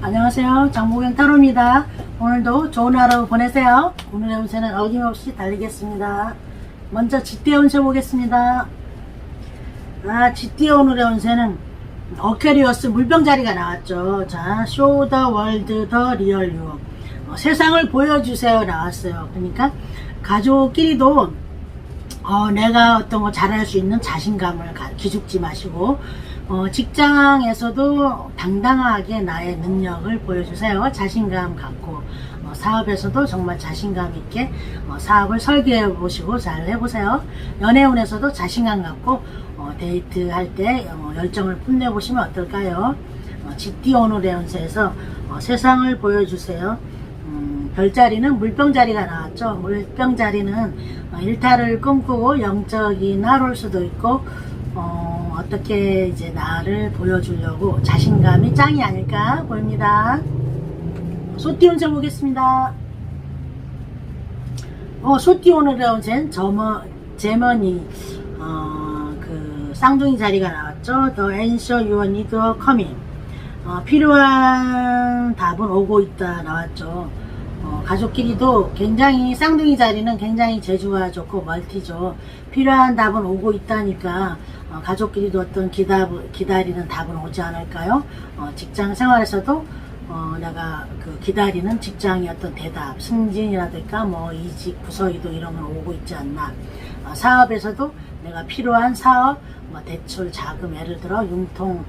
안녕하세요. 장보경 타로입니다. 오늘도 좋은 하루 보내세요. 오늘의 운세는 어김없이 달리겠습니다. 먼저 쥐띠의 운세 보겠습니다. 아, 쥐띠의 오늘의 운세는 어캐리어스 물병자리가 나왔죠. 자, 쇼더 월드 더 리얼 유. 어, 세상을 보여주세요 나왔어요. 그러니까 가족끼리도 어, 내가 어떤 거 잘할 수 있는 자신감을 가- 기죽지 마시고 어, 직장에서도 당당하게 나의 능력을 보여주세요. 자신감 갖고 어, 사업에서도 정말 자신감 있게 어, 사업을 설계해 보시고 잘 해보세요. 연애운에서도 자신감 갖고 어, 데이트할 때 어, 열정을 뽐내 보시면 어떨까요? 어, 어, 세상을 보여주세요. 음, 별자리는 물병자리가 나왔죠. 물병자리는 어, 일탈을 꿈꾸고 영적인 하루일 수도 있고 어, 어떻게 이제 나를 보여주려고 자신감이 짱이 아닐까 보입니다. 소띠 운세 보겠습니다. 어, 소띠 오늘의 운세는 저머, 제머니, 어, 그, 쌍둥이 자리가 나왔죠. The answer you need coming. 어, 필요한 답은 오고 있다 나왔죠. 어, 가족끼리도 굉장히 쌍둥이 자리는 굉장히 재주가 좋고 멀티죠. 필요한 답은 오고 있다니까 어, 가족끼리도 어떤 기다, 기다리는 답은 오지 않을까요? 어, 직장 생활에서도 어, 내가 그 기다리는 직장의 어떤 대답, 승진이라든가 뭐 이직, 부서이동 이런 건 오고 있지 않나. 어, 사업에서도 내가 필요한 사업, 뭐 대출, 자금, 예를 들어 융통,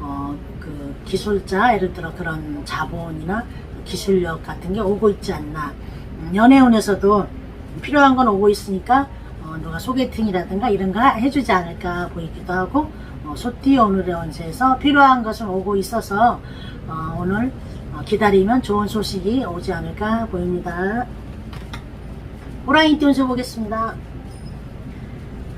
어, 그 기술자, 예를 들어 그런 자본이나 기술력 같은 게 오고 있지 않나. 음, 연애운에서도 필요한 건 오고 있으니까 어, 누가 소개팅이라든가 이런 거 해주지 않을까 보이기도 하고 어, 소띠 오늘의 운세에서 필요한 것은 오고 있어서 어, 오늘 어, 기다리면 좋은 소식이 오지 않을까 보입니다. 호랑이띠 운세 보겠습니다.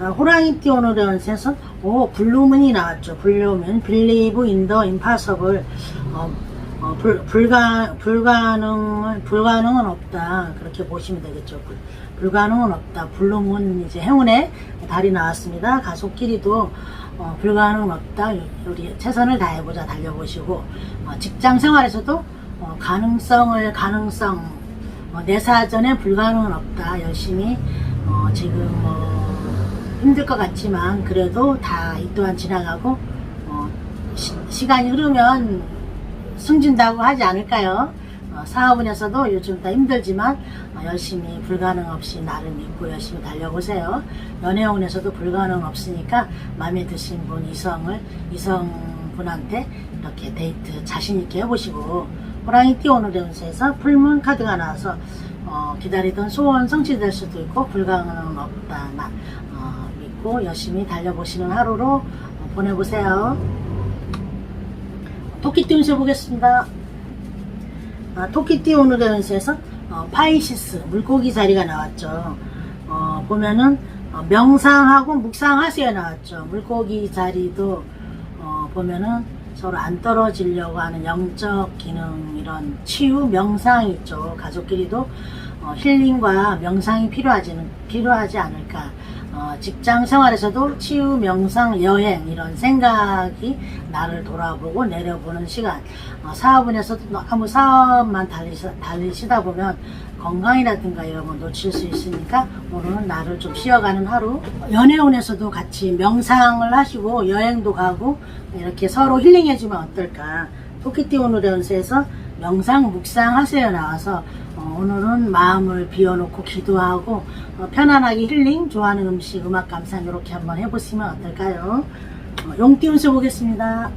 아, 호랑이띠 오늘의 운세에서 오 블루문이 나왔죠. 블루문 in the impossible 어, 어, 불, 불가, 불가능은, 불가능은 없다. 그렇게 보시면 되겠죠. 불, 불가능은 없다. 블루문 이제 행운의 달이 나왔습니다. 가족끼리도 어, 불가능은 없다. 우리 최선을 다해보자 달려보시고 어, 직장 생활에서도 어, 가능성을 가능성 어, 내 사전에 불가능은 없다. 열심히 어, 지금 뭐 힘들 것 같지만 그래도 다 이 또한 지나가고 어, 시, 간이 흐르면 숨진다고 하지 않을까요? 어, 사업은에서도 요즘 다 힘들지만 어, 열심히 불가능 없이 나를 믿고 열심히 달려보세요. 연애운에서도 불가능 없으니까 마음에 드신 분 이성을 이성분한테 이렇게 데이트 자신 있게 해보시고 호랑이 띠 오늘의 운세에서 풀문 카드가 나와서 어, 기다리던 소원 성취될 수도 있고 불가능은 없다 나, 어, 믿고 열심히 달려보시는 하루로 어, 보내보세요. 토끼띠 운세 보겠습니다. 아, 토끼띠 오늘의 운세에서 어, 파이시스 물고기 자리가 나왔죠. 어, 보면은 어, 명상하고 묵상하세요 나왔죠. 물고기 자리도 어, 보면은 서로 안 떨어지려고 하는 영적 기능 이런 치유 명상이 있죠. 가족끼리도 어, 힐링과 명상이 필요하지는 필요하지 않을까. 어, 직장 생활에서도 치유, 명상, 여행 이런 생각이 나를 돌아보고 내려보는 시간. 어, 사업은에서도 너무 사업만 달리시, 달리시다 보면 건강이라든가 이런 거 놓칠 수 있으니까 오늘은 나를 좀 쉬어가는 하루. 연애운에서도 같이 명상을 하시고 여행도 가고 이렇게 서로 힐링해주면 어떨까. 토끼띠 오늘의 운세에서 명상, 묵상 하세요 나와서 어, 오늘은 마음을 비워놓고 기도하고 어, 편안하게 힐링, 좋아하는 음식, 음악 감상 이렇게 한번 해보시면 어떨까요? 어, 용띠 운세 보겠습니다.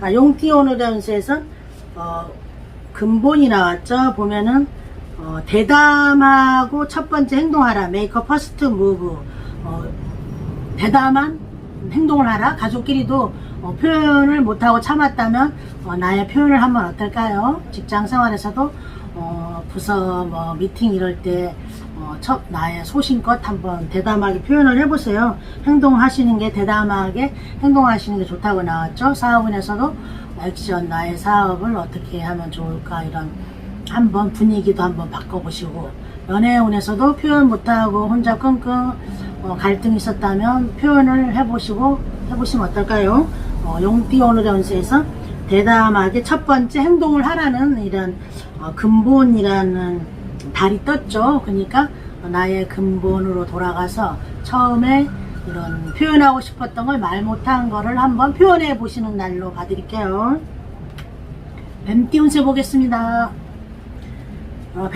아, 용띠 오늘의 운세에서 어, 근본이 나왔죠. 보면은 어, 대담하고 첫 번째 행동하라. 메이커 퍼스트 무브. 어, 대담한 행동을 하라. 가족끼리도 어, 표현을 못하고 참았다면 어, 나의 표현을 하면 어떨까요? 직장 생활에서도 어, 부서 뭐 미팅 이럴 때 어, 첫 나의 소신껏 한번 대담하게 표현을 해보세요. 행동하시는 게 대담하게 행동하시는 게 좋다고 나왔죠. 사업은에서도 액션 나의 사업을 어떻게 하면 좋을까 이런 한번 분위기도 한번 바꿔보시고 연애운에서도 표현 못하고 혼자 끙끙 어, 갈등이 있었다면 표현을 해보시고 해보시면 어떨까요? 어, 용띠 오늘의 운세에서 대담하게 첫 번째 행동을 하라는 이런 어, 근본이라는 달이 떴죠. 그러니까 나의 근본으로 돌아가서 처음에 이런 표현하고 싶었던 걸 말 못한 거를 한번 표현해 보시는 날로 봐드릴게요. 뱀띠 운세 보겠습니다. 어,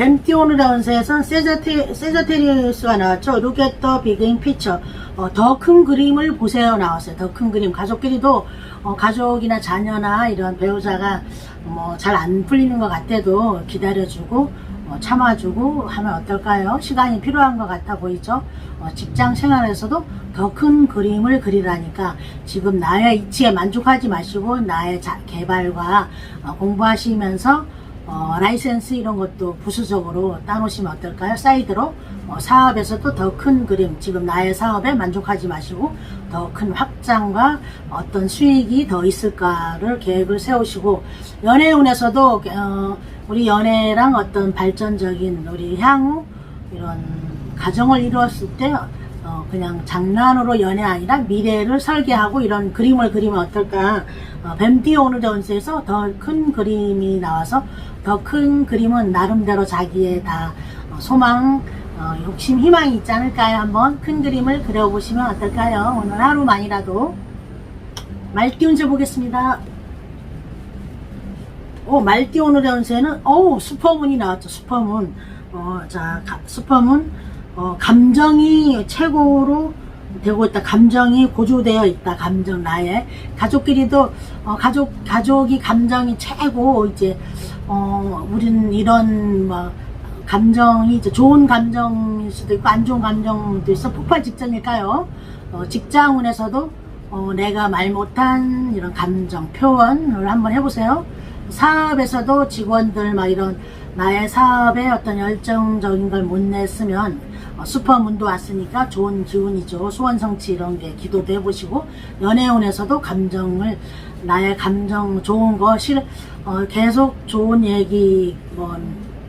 운세에선 세자테, 세자테리우스가 나왔죠. The big picture. 어, 더 큰 그림을 보세요 나왔어요. 더 큰 그림. 가족끼리도 어, 가족이나 자녀나 이런 배우자가 뭐 잘 안 풀리는 것 같아도 기다려주고 어, 참아주고 하면 어떨까요? 시간이 필요한 것 같아 보이죠? 어, 직장 생활에서도 더 큰 그림을 그리라니까 지금 나의 이치에 만족하지 마시고 나의 자, 개발과 어, 공부하시면서 어, 라이센스 이런 것도 부수적으로 따놓으시면 어떨까요? 사이드로 어, 사업에서도 더 큰 그림 지금 나의 사업에 만족하지 마시고 더 큰 확장과 어떤 수익이 더 있을까를 계획을 세우시고 연애운에서도 어, 우리 연애랑 어떤 발전적인 우리 향후 이런 가정을 이루었을 때 어, 그냥 장난으로 연애 아니라 미래를 설계하고 이런 그림을 그리면 어떨까. 어, 뱀띠 오늘 전세에서 더 큰 그림이 나와서 더 큰 그림은 나름대로 자기의 다 어, 소망 어, 욕심 희망이 있지 않을까요? 한번 큰 그림을 그려보시면 어떨까요? 오늘 하루만이라도. 말띠 운세 보겠습니다. 오, 말띠 오늘의 운세는, 오, 슈퍼문이 나왔죠, 슈퍼문. 어, 자, 가- 슈퍼문, 어, 감정이 최고로 되고 있다. 감정이 고조되어 있다. 감정, 나의. 가족끼리도, 어, 가족, 가족이 감정이 최고, 이제, 어, 우린 이런, 뭐, 감정이 이제 좋은 감정일 수도 있고, 안 좋은 감정도 있어. 폭발 직전일까요? 어, 직장운에서도, 어, 내가 말 못한 이런 감정 표현을 한번 해보세요. 사업에서도 직원들 막 이런 나의 사업에 어떤 열정적인 걸 못 냈으면 어, 슈퍼문도 왔으니까 좋은 기운이죠. 소원 성취 이런 게 기도도 해보시고 연애운에서도 감정을 나의 감정 좋은 거 싫, 어, 계속 좋은 얘기 뭐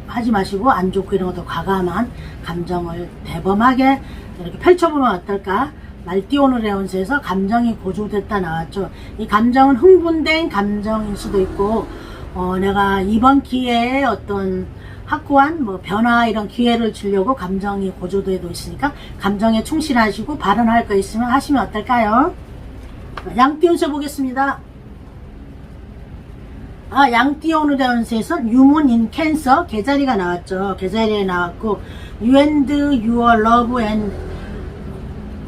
하지 마시고 안 좋고 이런 것도 과감한 감정을 대범하게 이렇게 펼쳐보면 어떨까? 말띠 오늘의 운세에서 감정이 고조됐다 나왔죠. 이 감정은 흥분된 감정일 수도 있고, 어, 내가 이번 기회에 어떤 확고한 뭐 변화 이런 기회를 주려고 감정이 고조되도 있으니까 감정에 충실하시고 발언할 거 있으면 하시면 어떨까요? 양띠 운세 보겠습니다. 아, 양띠 오늘의 운세에서 유문 인 캔서 계자리가 나왔죠. 계자리에 나왔고 You and your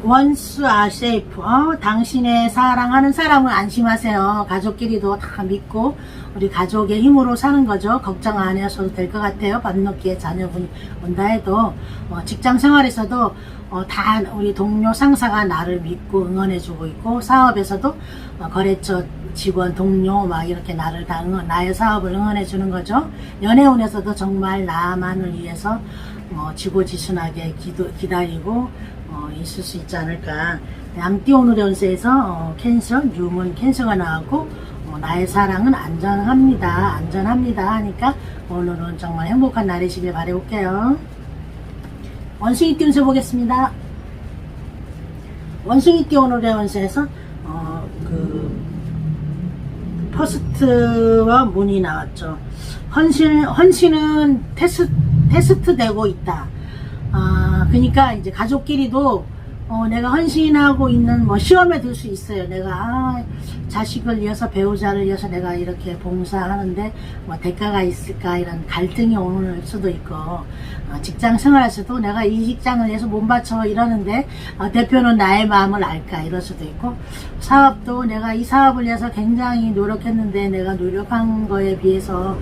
are safe. 어, 당신의 사랑하는 사람은 안심하세요. 가족끼리도 다 믿고 우리 가족의 힘으로 사는 거죠. 걱정 안 하셔도 될 것 같아요. 밤늦게 자녀분이 온다 해도 어, 직장 생활에서도 어, 다 우리 동료 상사가 나를 믿고 응원해주고 있고 사업에서도 어, 거래처 직원 동료 막 이렇게 나를 다 응원, 나의 사업을 응원해주는 거죠. 연애운에서도 정말 나만을 위해서 어, 지고지순하게 기도, 기다리고 어, 있을 수 있지 않을까. 양띠 오늘의 운세에서 어, 캔서, 유문 캔서가 나왔고 어, 나의 사랑은 안전합니다. 안전합니다. 하니까 오늘은 정말 행복한 날이시길 바라볼게요. 원숭이 띠 운세 보겠습니다. 원숭이 띠 오늘의 운세에서 어, 그 퍼스트와 문이 나왔죠. 헌신, 헌신은 테스, 테스트 되고 있다. 아, 그러니까 이제 가족끼리도 어, 내가 헌신하고 있는 뭐 시험에 들 수 있어요. 내가 아, 자식을 위해서 배우자를 위해서 내가 이렇게 봉사하는데 뭐 대가가 있을까 이런 갈등이 오는 수도 있고 어, 직장 생활에서도 내가 이 직장을 위해서 몸 바쳐 이러는데 어, 대표는 나의 마음을 알까 이럴 수도 있고 사업도 내가 이 사업을 위해서 굉장히 노력했는데 내가 노력한 거에 비해서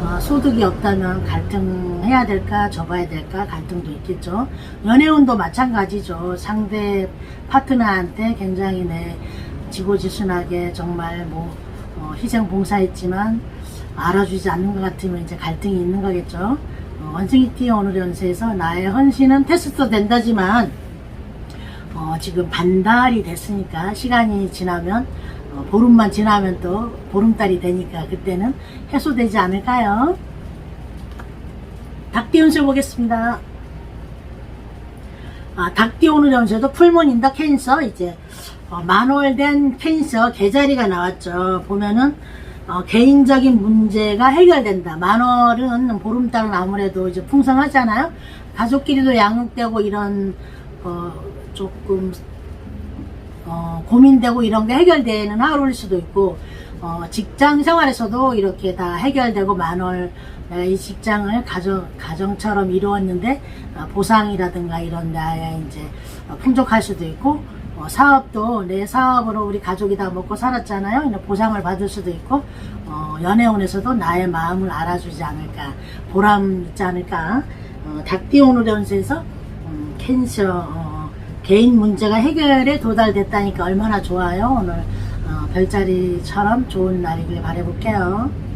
어, 소득이 없다면 갈등해야 될까 접어야 될까 갈등도 있겠죠. 연애운도 마찬가지죠. 상대 파트너한테 굉장히 내 지고지순하게 정말 뭐 어, 희생 봉사했지만 알아주지 않는 것 같으면 이제 갈등이 있는 거겠죠. 어, 원숭이띠 오늘 연세에서 나의 헌신은 테스트 된다지만 어, 지금 반달이 됐으니까 시간이 지나면 어, 어, 보름만 지나면 또 보름달이 되니까 그때는 해소되지 않을까요? 닭띠 운세 보겠습니다. 아, 닭띠 오늘 연세도 풀문 인더 캔서 이제 어, 만월된 캔서 개자리가 나왔죠. 보면은 어, 개인적인 문제가 해결된다. 만월은 보름달은 아무래도 이제 풍성하잖아요. 가족끼리도 양육되고 이런 어, 조금 어, 고민되고 이런 게 해결되는 하루일 수도 있고 어, 직장 생활에서도 이렇게 다 해결되고 만월 이 직장을 가정, 가정처럼 이루었는데 어, 보상이라든가 이런 나의 이제 어, 풍족할 수도 있고 어, 사업도 내 사업으로 우리 가족이 다 먹고 살았잖아요. 이런 보상을 받을 수도 있고 어, 연애운에서도 나의 마음을 알아주지 않을까 보람 있지 않을까 연세에서 음, 어, 개인 문제가 해결에 도달됐다니까 얼마나 좋아요. 오늘 어, 별자리처럼 좋은 날이길 바라볼게요.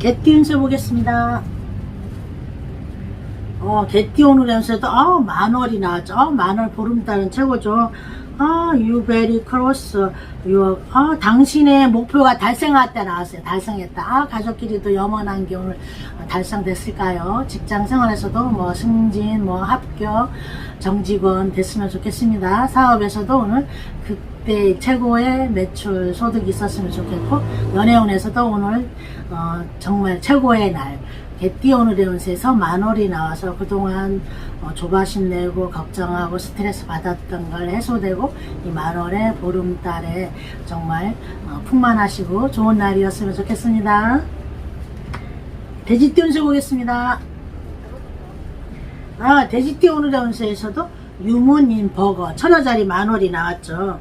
개띠 운세 보겠습니다. 어, 개띠 오늘 연세도 어, 만월이 나왔죠. 어, 만월 보름달은 최고죠. 아, very close. you, 아, 당신의 목표가 달성했다 나왔어요. 달성했다. 아, 가족끼리도 염원한 게 오늘 달성됐을까요? 직장 생활에서도 뭐 승진, 뭐 합격, 정직원 됐으면 좋겠습니다. 사업에서도 오늘 그 때 최고의 매출 소득이 있었으면 좋겠고, 연애운에서도 오늘 어, 정말 최고의 날. 개띠 오늘의 운세에서 만월이 나와서 그동안 어, 조바심 내고 걱정하고 스트레스 받았던 걸 해소되고 이 만월의 보름달에 정말 어, 풍만하시고 좋은 날이었으면 좋겠습니다. 돼지띠 운세 보겠습니다. 아, 돼지띠 오늘의 운세에서도 유문인 버거 천원짜리 만월이 나왔죠.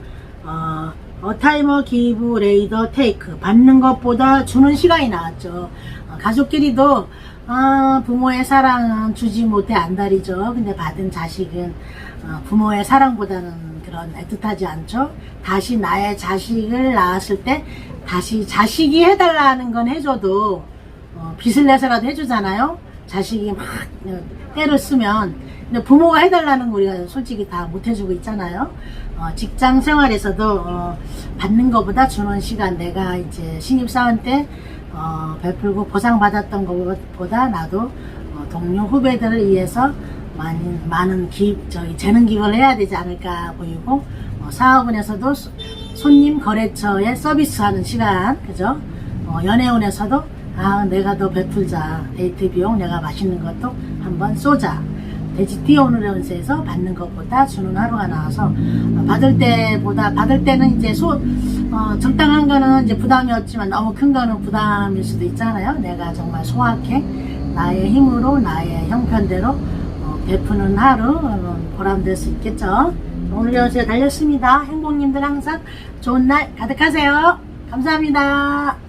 어, 어타이머 기브 레이더 테이크 받는 것보다 주는 시간이 나왔죠. 어, 가족끼리도 아, 부모의 사랑은 주지 못해 안달이죠. 근데 받은 자식은 어, 부모의 사랑보다는 그런 애틋하지 않죠. 다시 나의 자식을 낳았을 때 다시 자식이 해달라는 건 해줘도 어, 빚을 내서라도 해주잖아요. 자식이 막 어, 때를 쓰면 근데 부모가 해달라는 거 우리가 솔직히 다 못해주고 있잖아요. 어, 직장 생활에서도 어, 받는 것보다 주는 시간. 내가 이제 신입사원 때 어, 베풀고 보상받았던 것보다 나도 어, 동료 후배들을 위해서 많이, 많은 기, 저희 재능 기부를 해야 되지 않을까 보이고 어, 사업원에서도 소- 손님 거래처에 서비스하는 시간 그죠? 어, 연애운에서도 아 내가 더 베풀자. 데이트 비용 내가 맛있는 것도 한번 쏘자 오늘의 운세에서 받는 것보다 주는 하루가 나와서 어, 받을 때보다 받을 때는 이제 소 어, 적당한 거는 이제 부담이었지만 너무 큰 거는 부담일 수도 있잖아요. 내가 정말 소확해 나의 힘으로 나의 형편대로 어, 베푸는 하루 어, 보람될 수 있겠죠. 오늘 연세 달렸습니다. 행복님들 항상 좋은 날 가득하세요. 감사합니다.